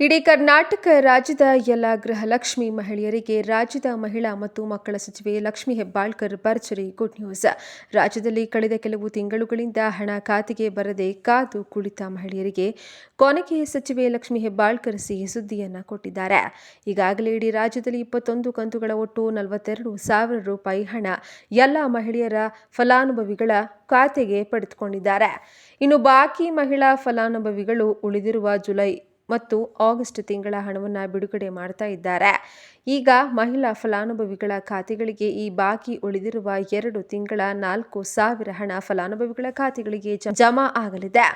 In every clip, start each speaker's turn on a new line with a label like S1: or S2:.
S1: ಇಡೀ ಕರ್ನಾಟಕ ರಾಜ್ಯದ ಎಲ್ಲ ಗೃಹಲಕ್ಷ್ಮಿ ಮಹಿಳೆಯರಿಗೆ, ರಾಜ್ಯದ ಮಹಿಳಾ ಮತ್ತು ಮಕ್ಕಳ ಸಚಿವೆ ಲಕ್ಷ್ಮಿ ಹೆಬ್ಬಾಳ್ಕರ್ ಭರ್ಜರಿ ಗುಡ್ ನ್ಯೂಸ್. ರಾಜ್ಯದಲ್ಲಿ ಕಳೆದ ಕೆಲವು ತಿಂಗಳುಗಳಿಂದ ಹಣ ಖಾತೆಗೆ ಬರದೆ ಕಾದು ಕುಳಿತ ಮಹಿಳೆಯರಿಗೆ ಕೊನೆಗೆ ಸಚಿವೆ ಲಕ್ಷ್ಮಿ ಹೆಬ್ಬಾಳ್ಕರ್ ಸಿಹಿ ಸುದ್ದಿಯನ್ನು ಕೊಟ್ಟಿದ್ದಾರೆ. ಈಗಾಗಲೇ ಇಡೀ ರಾಜ್ಯದಲ್ಲಿ ಇಪ್ಪತ್ತೊಂದು ಕಂತುಗಳ ಒಟ್ಟು ನಲವತ್ತೆರಡು ಸಾವಿರ ರೂಪಾಯಿ ಹಣ ಎಲ್ಲ ಮಹಿಳೆಯರ ಫಲಾನುಭವಿಗಳ ಖಾತೆಗೆ ಪಡೆದುಕೊಂಡಿದ್ದಾರೆ. ಇನ್ನು ಬಾಕಿ ಮಹಿಳಾ ಫಲಾನುಭವಿಗಳು ಉಳಿದಿರುವ ಜುಲೈ ಮತ್ತು ಆಗಸ್ಟ್ ತಿಂಗಳ ಹಣವನ್ನು ಬಿಡುಗಡೆ ಮಾಡ್ತಾ ಇದ್ದಾರೆ. ಈಗ ಮಹಿಳಾ ಫಲಾನುಭವಿಗಳ ಖಾತೆಗಳಿಗೆ ಈ ಬಾಕಿ ಉಳಿದಿರುವ ಎರಡು ತಿಂಗಳ ನಾಲ್ಕು ಸಾವಿರ ಹಣ ಫಲಾನುಭವಿಗಳ ಖಾತೆಗಳಿಗೆ ಜಮಾ ಆಗಲಿದೆ.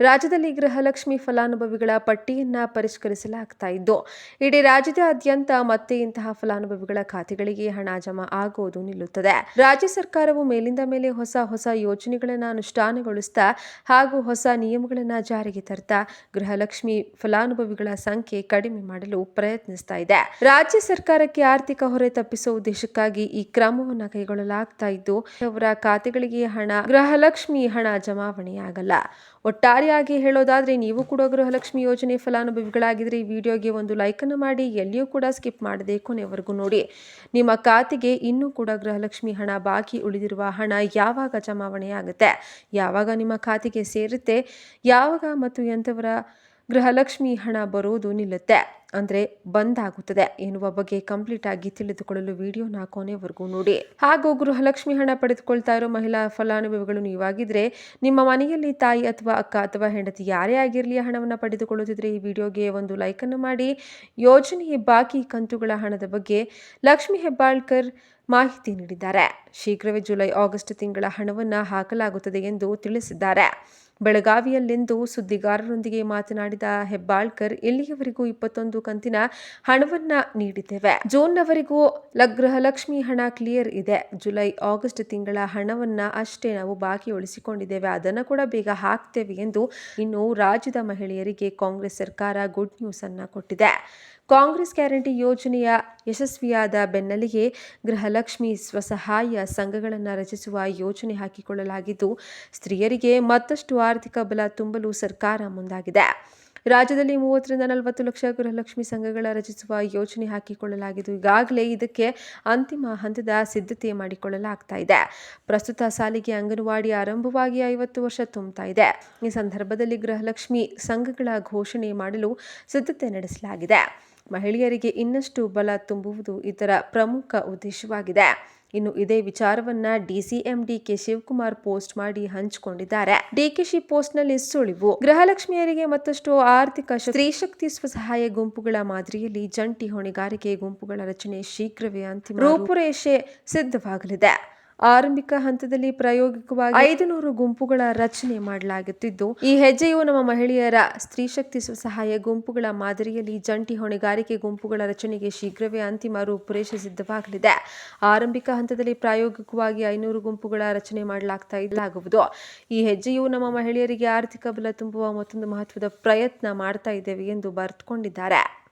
S1: ರಾಜ್ಯದಲ್ಲಿ ಗೃಹಲಕ್ಷ್ಮಿ ಫಲಾನುಭವಿಗಳ ಪಟ್ಟಿಯನ್ನ ಪರಿಷ್ಕರಿಸಲಾಗ್ತಾ ಇದ್ದು, ಇಡೀ ರಾಜ್ಯದಾದ್ಯಂತ ಮತ್ತೆ ಇಂತಹ ಫಲಾನುಭವಿಗಳ ಖಾತೆಗಳಿಗೆ ಹಣ ಜಮಾ ಆಗುವುದು ನಿಲ್ಲುತ್ತದೆ. ರಾಜ್ಯ ಸರ್ಕಾರವು ಮೇಲಿಂದ ಮೇಲೆ ಹೊಸ ಹೊಸ ಯೋಜನೆಗಳನ್ನು ಅನುಷ್ಠಾನಗೊಳಿಸ್ತಾ ಹಾಗೂ ಹೊಸ ನಿಯಮಗಳನ್ನು ಜಾರಿಗೆ ತರ್ತಾ ಗೃಹಲಕ್ಷ್ಮಿ ಫಲಾನುಭವಿಗಳ ಸಂಖ್ಯೆ ಕಡಿಮೆ ಮಾಡಲು ಪ್ರಯತ್ನಿಸ್ತಾ ಇದೆ. ರಾಜ್ಯ ಸರ್ಕಾರಕ್ಕೆ ಆರ್ಥಿಕ ಹೊರೆ ತಪ್ಪಿಸುವ ಉದ್ದೇಶಕ್ಕಾಗಿ ಈ ಕ್ರಮವನ್ನು ಕೈಗೊಳ್ಳಲಾಗ್ತಾ ಇದ್ದು, ಅವರ ಖಾತೆಗಳಿಗೆ ಹಣ, ಗೃಹಲಕ್ಷ್ಮಿ ಹಣ ಜಮಾವಣೆಯಾಗಲ್ಲ. ಒಟ್ಟಾರೆಯಾಗಿ ಹೇಳೋದಾದರೆ ನೀವು ಕೂಡ ಗೃಹಲಕ್ಷ್ಮಿ ಯೋಜನೆ ಫಲಾನುಭವಿಗಳಾಗಿದ್ದರೆ ಈ ವಿಡಿಯೋಗೆ ಒಂದು ಲೈಕನ್ನು ಮಾಡಿ, ಎಲ್ಲಿಯೂ ಕೂಡ ಸ್ಕಿಪ್ ಮಾಡದೆ ಕೊನೆವರೆಗೂ ನೋಡಿ. ನಿಮ್ಮ ಖಾತೆಗೆ ಇನ್ನೂ ಕೂಡ ಗೃಹಲಕ್ಷ್ಮಿ ಹಣ ಬಾಕಿ ಉಳಿದಿರುವ ಹಣ ಯಾವಾಗ ಜಮಾವಣೆಯಾಗುತ್ತೆ? ಯಾವಾಗ ನಿಮ್ಮ ಖಾತೆಗೆ ಸೇರುತ್ತೆ? ಯಾವಾಗ ಮತ್ತು ಎಂಥವರ ಗೃಹಲಕ್ಷ್ಮಿ ಹಣ ಬರೋದು ನಿಲ್ಲುತ್ತೆ? ಅಂದರೆ ಬಂದ್ ಆಗುತ್ತದೆ. ಎನ್ನುವ ಬಗ್ಗೆ ಕಂಪ್ಲೀಟ್ ಆಗಿ ತಿಳಿದುಕೊಳ್ಳಲು ವಿಡಿಯೋನ ಕೊನೆವರೆಗೂ ನೋಡಿ. ಹಾಗೂ ಗೃಹಲಕ್ಷ್ಮಿ ಹಣ ಪಡೆದುಕೊಳ್ತಾ ಇರೋ ಮಹಿಳಾ ಫಲಾನುಭವಿಗಳು ನೀವಾಗಿದ್ರೆ ನಿಮ್ಮ ಮನೆಯಲ್ಲಿ ತಾಯಿ ಅಥವಾ ಅಕ್ಕ ಅಥವಾ ಹೆಂಡತಿ ಯಾರೇ ಆಗಿರಲಿ ಹಣವನ್ನು ಪಡೆದುಕೊಳ್ಳುತ್ತಿದ್ರೆ ಈ ವಿಡಿಯೋಗೆ ಒಂದು ಲೈಕ್ ಅನ್ನು ಮಾಡಿ. ಯೋಜನೆಯ ಬಾಕಿ ಕಂತುಗಳ ಹಣದ ಬಗ್ಗೆ ಲಕ್ಷ್ಮಿ ಹೆಬ್ಬಾಳ್ಕರ್ ಮಾಹಿತಿ ನೀಡಿದ್ದಾರೆ. ಶೀಘ್ರವೇ ಜುಲೈ, ಆಗಸ್ಟ್ ತಿಂಗಳ ಹಣವನ್ನು ಹಾಕಲಾಗುತ್ತದೆ ಎಂದು ತಿಳಿಸಿದ್ದಾರೆ. ಬೆಳಗಾವಿಯಲ್ಲಿಂದು ಸುದ್ದಿಗಾರರೊಂದಿಗೆ ಮಾತನಾಡಿದ ಹೆಬ್ಬಾಳ್ಕರ್, ಇಲ್ಲಿಯವರೆಗೂ ಇಪ್ಪತ್ತೊಂದು ಕಂತಿನ ಹಣವನ್ನ ನೀಡಿದ್ದೇವೆ. ಜೂನ್ನವರೆಗೂ ಗೃಹಲಕ್ಷ್ಮಿ ಹಣ ಕ್ಲಿಯರ್ ಇದೆ. ಜುಲೈ, ಆಗಸ್ಟ್ ತಿಂಗಳ ಹಣವನ್ನ ಅಷ್ಟೇ ನಾವು ಬಾಕಿ ಉಳಿಸಿಕೊಂಡಿದ್ದೇವೆ ಅದನ್ನು ಕೂಡ ಬೇಗ ಹಾಕ್ತೇವೆ ಎಂದು ಇನ್ನು ರಾಜ್ಯದ ಮಹಿಳೆಯರಿಗೆ ಕಾಂಗ್ರೆಸ್ ಸರ್ಕಾರ ಗುಡ್ ನ್ಯೂಸ್ ಅನ್ನ ಕೊಟ್ಟಿದೆ. ಕಾಂಗ್ರೆಸ್ ಗ್ಯಾರಂಟಿ ಯೋಜನೆಯ ಯಶಸ್ವಿಯಾದ ಬೆನ್ನಲ್ಲಿಗೆ ಗೃಹಲಕ್ಷ್ಮಿ ಸ್ವಸಹಾಯ ಸಂಘಗಳನ್ನು ರಚಿಸುವ ಯೋಜನೆ ಹಾಕಿಕೊಳ್ಳಲಾಗಿದ್ದು, ಸ್ತ್ರೀಯರಿಗೆ ಮತ್ತಷ್ಟು ಆರ್ಥಿಕ ಬಲ ತುಂಬಲು ಸರ್ಕಾರ ಮುಂದಾಗಿದೆ. ರಾಜ್ಯದಲ್ಲಿ ಮೂವತ್ತರಿಂದ ನಲವತ್ತು ಲಕ್ಷ ಗೃಹಲಕ್ಷ್ಮಿ ಸಂಘಗಳ ರಚಿಸುವ ಯೋಜನೆ ಹಾಕಿಕೊಳ್ಳಲಾಗಿದ್ದು, ಈಗಾಗಲೇ ಇದಕ್ಕೆ ಅಂತಿಮ ಹಂತದ ಸಿದ್ಧತೆ ಮಾಡಿಕೊಳ್ಳಲಾಗ್ತಾ ಇದೆ. ಪ್ರಸ್ತುತ ಸಾಲಿಗೆ ಅಂಗನವಾಡಿ ಆರಂಭವಾಗಿ ಐವತ್ತು ವರ್ಷ ತುಂಬುತ್ತಾ ಇದೆ. ಈ ಸಂದರ್ಭದಲ್ಲಿ ಗೃಹಲಕ್ಷ್ಮಿ ಸಂಘಗಳ ಘೋಷಣೆ ಮಾಡಲು ಸಿದ್ಧತೆ ನಡೆಸಲಾಗಿದೆ. ಮಹಿಳೆಯರಿಗೆ ಇನ್ನಷ್ಟು ಬಲ ತುಂಬುವುದು ಇದರ ಪ್ರಮುಖ ಉದ್ದೇಶವಾಗಿದೆ. ಇನ್ನು ಇದೇ ವಿಚಾರವನ್ನ ಡಿಸಿಎಂ ಡಿಕೆ ಶಿವಕುಮಾರ್ ಪೋಸ್ಟ್ ಮಾಡಿ ಹಂಚಿಕೊಂಡಿದ್ದಾರೆ. ಡಿಕೆಶಿ ಪೋಸ್ಟ್ನಲ್ಲಿ ಸುಳಿವು. ಗೃಹಲಕ್ಷ್ಮಿಯರಿಗೆ ಮತ್ತಷ್ಟು ಆರ್ಥಿಕ ಸ್ತ್ರೀಶಕ್ತಿ ಸ್ವಸಹಾಯ ಗುಂಪುಗಳ ಮಾದರಿಯಲ್ಲಿ ಜಂಟಿ ಹೊಣೆಗಾರಿಕೆ ಗುಂಪುಗಳ ರಚನೆ ಶೀಘ್ರವೇ ಅಂತಿಮ ರೂಪುರೇಷೆ ಸಿದ್ಧವಾಗಲಿದೆ. ಆರಂಭಿಕ ಹಂತದಲ್ಲಿ ಪ್ರಾಯೋಗಿಕವಾಗಿ ಐದು ನೂರು ಗುಂಪುಗಳ ರಚನೆ ಮಾಡಲಾಗುತ್ತಿದ್ದು, ಈ ಹೆಜ್ಜೆಯು ನಮ್ಮ ಮಹಿಳೆಯರ ಸ್ತ್ರೀಶಕ್ತಿ ಸಹಾಯ ಗುಂಪುಗಳ ಮಾದರಿಯಲ್ಲಿ ಜಂಟಿ ಹೊಣೆಗಾರಿಕೆ ಗುಂಪುಗಳ ರಚನೆಗೆ ಶೀಘ್ರವೇ ಅಂತಿಮ ರೂಪುರೇಷೆ ಸಿದ್ಧವಾಗಲಿದೆ. ಆರಂಭಿಕ ಹಂತದಲ್ಲಿ ಪ್ರಾಯೋಗಿಕವಾಗಿ ಐನೂರು ಗುಂಪುಗಳ ರಚನೆ ಮಾಡಲಾಗ್ತಾ ಇದ್ದಾಗುವುದು. ಈ ಹೆಜ್ಜೆಯು ನಮ್ಮ ಮಹಿಳೆಯರಿಗೆ ಆರ್ಥಿಕ ಬಲ ತುಂಬುವ ಮತ್ತೊಂದು ಮಹತ್ವದ ಪ್ರಯತ್ನ ಮಾಡ್ತಾ ಇದ್ದೇವೆ ಎಂದು ಬರೆದುಕೊಂಡಿದ್ದಾರೆ.